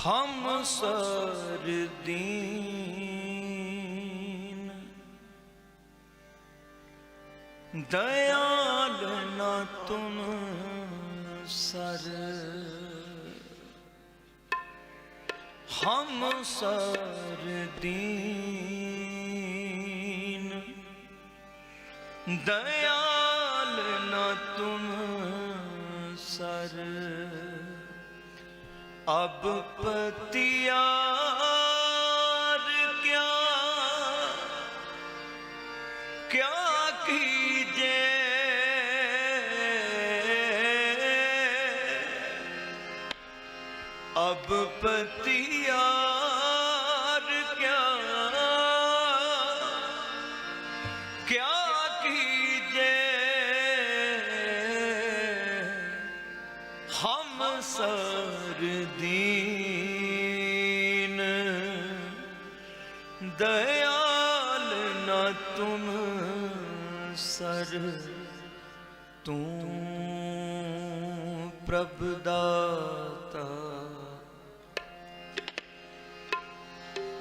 ਹਮ ਸਰਦੀਨ ਦਇਆਲ ਨਾ ਤੁਮ ਸਰ ਹਮ ਸਰਦੀਨ ਦਇਆਲ ਨਾ ਤੁਮ ਸਰ ਅਬ ਪਤਿਆਰ ਕਿਆ? ਕਿਆ ਕੀਜੇ? ਅਬ ਪਤਿਆਰ ਤੂੰ ਪ੍ਰਭ ਦਾਤਾ।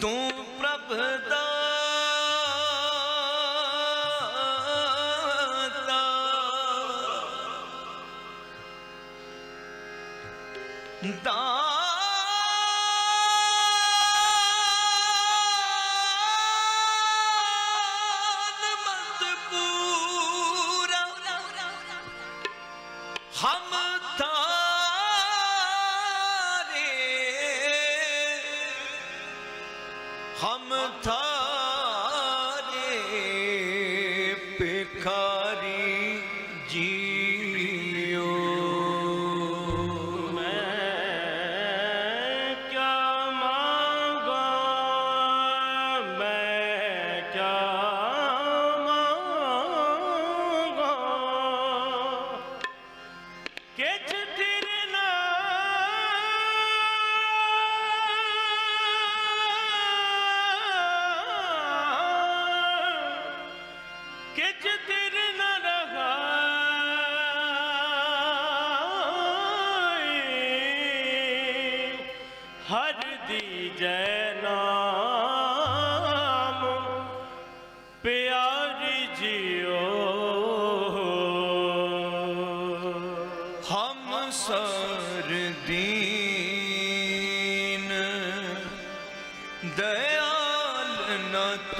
ਤੂੰ ਪ੍ਰਭ ਦਾਤਾ। ਦਾਨ Jesus.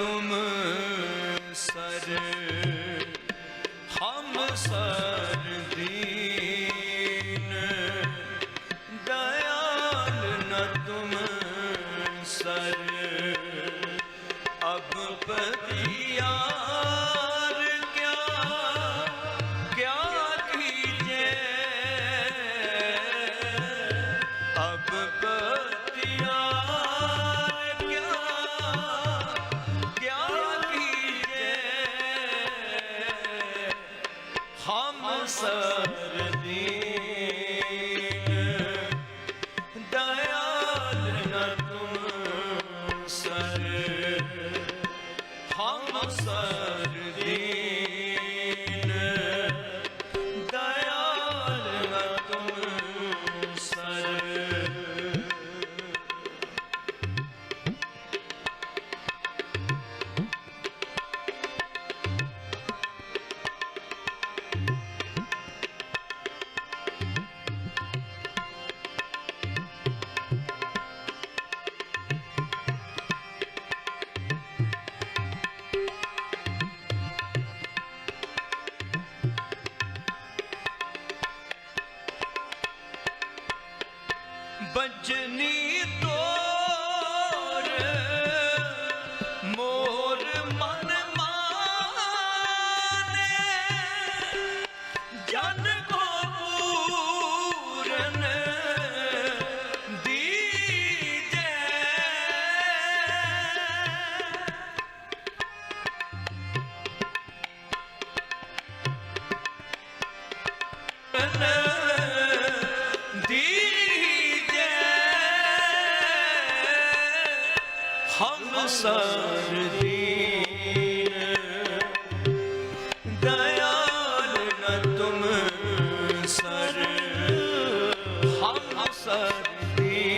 ਨ ਬਜਨੀ ਤੋਰ ਹਮ ਸਰਦੀਨ ਦਇਆਲ ਨ ਤੁਮ sir hmm ਸਰਦੀਨ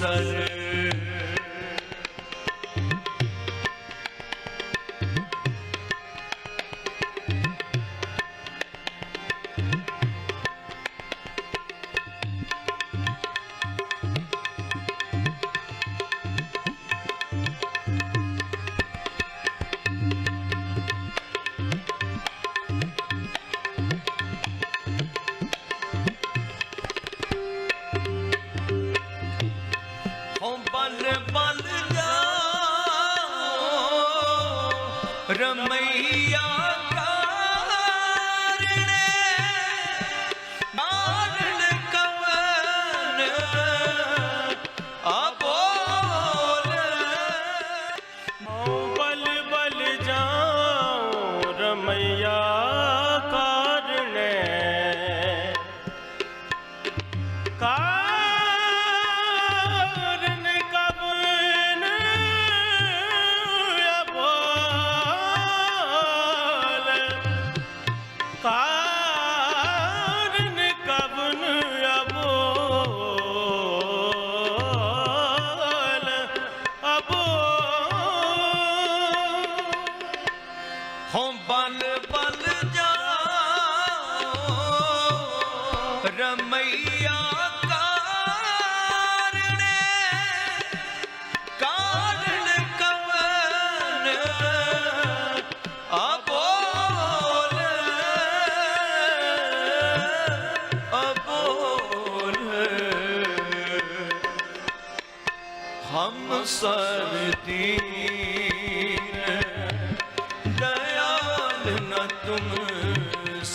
sarı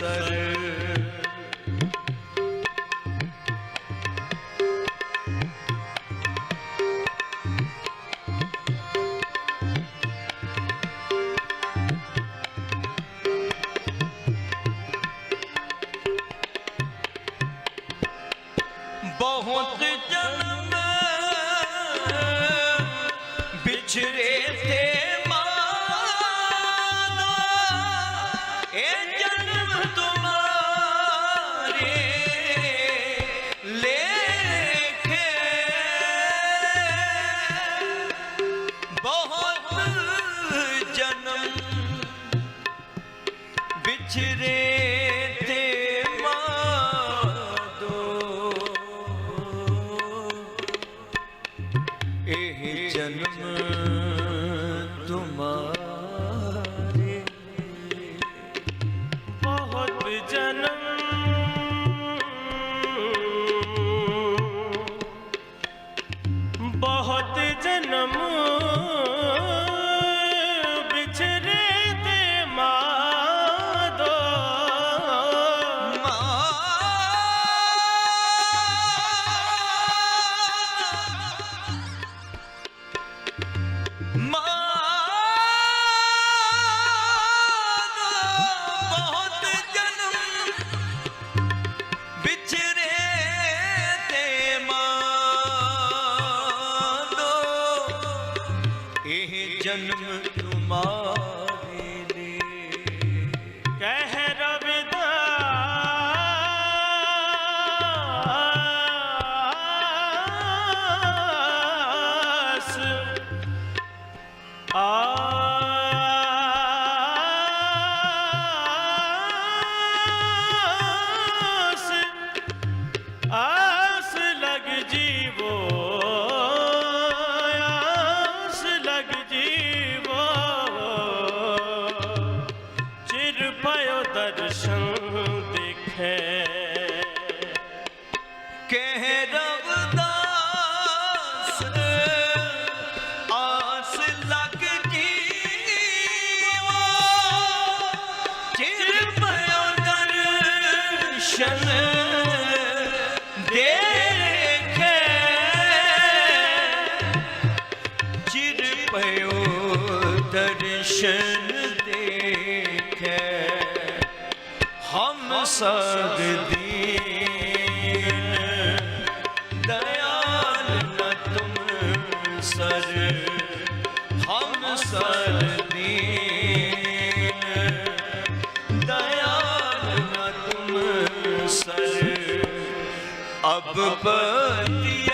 i'm sajna. ਜਨਮ ਤੁਮਾਰੇ ਲਈ ਕਹਿ ਰਵਿਦਾਸ ਆਸ। ਕਹਿ ਆਸ ਲੱਗ ਚਿਰ ਭਇਓ ਦਰਸ਼ਨ ਦੇਖੇ ਚਿਰ ਭਇਓ ਦਰਸ਼ਨ ਦੇਖੇ। ਹਮ ਅਬ ਪਤਿਆਰ